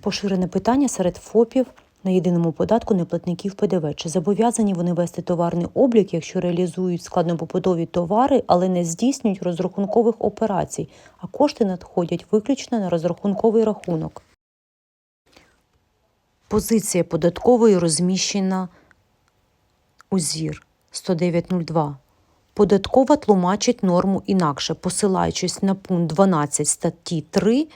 Поширене питання серед ФОПів на єдиному податку неплатників ПДВ. Чи зобов'язані вони вести товарний облік, якщо реалізують складнопобутові товари, але не здійснюють розрахункових операцій, а кошти надходять виключно на розрахунковий рахунок? Позиція податкової розміщена у ЗІР 109.02. Податкова тлумачить норму інакше, посилаючись на пункт 12 статті 3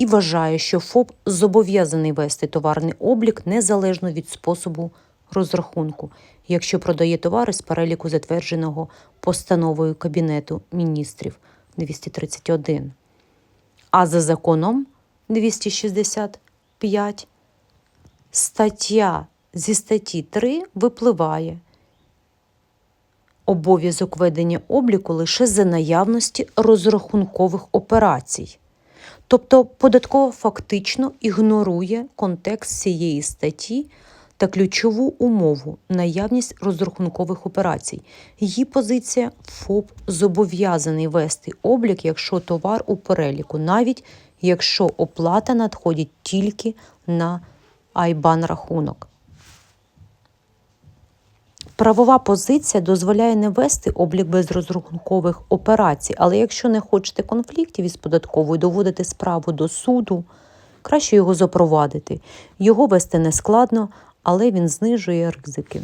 і вважає, що ФОП зобов'язаний вести товарний облік незалежно від способу розрахунку, якщо продає товари з переліку затвердженого постановою Кабінету міністрів 231. А за законом 265 стаття зі статті 3 випливає обов'язок ведення обліку лише за наявності розрахункових операцій. Тобто податкова фактично ігнорує контекст цієї статті та ключову умову наявність розрахункових операцій. Її позиція ФОП зобов'язаний вести облік, якщо товар у переліку, навіть якщо оплата надходить тільки на айбан рахунок. Правова позиція дозволяє не вести облік без розрахункових операцій, але якщо не хочете конфліктів із податковою, доводити справу до суду, краще його запровадити. Його вести не складно, але він знижує ризики.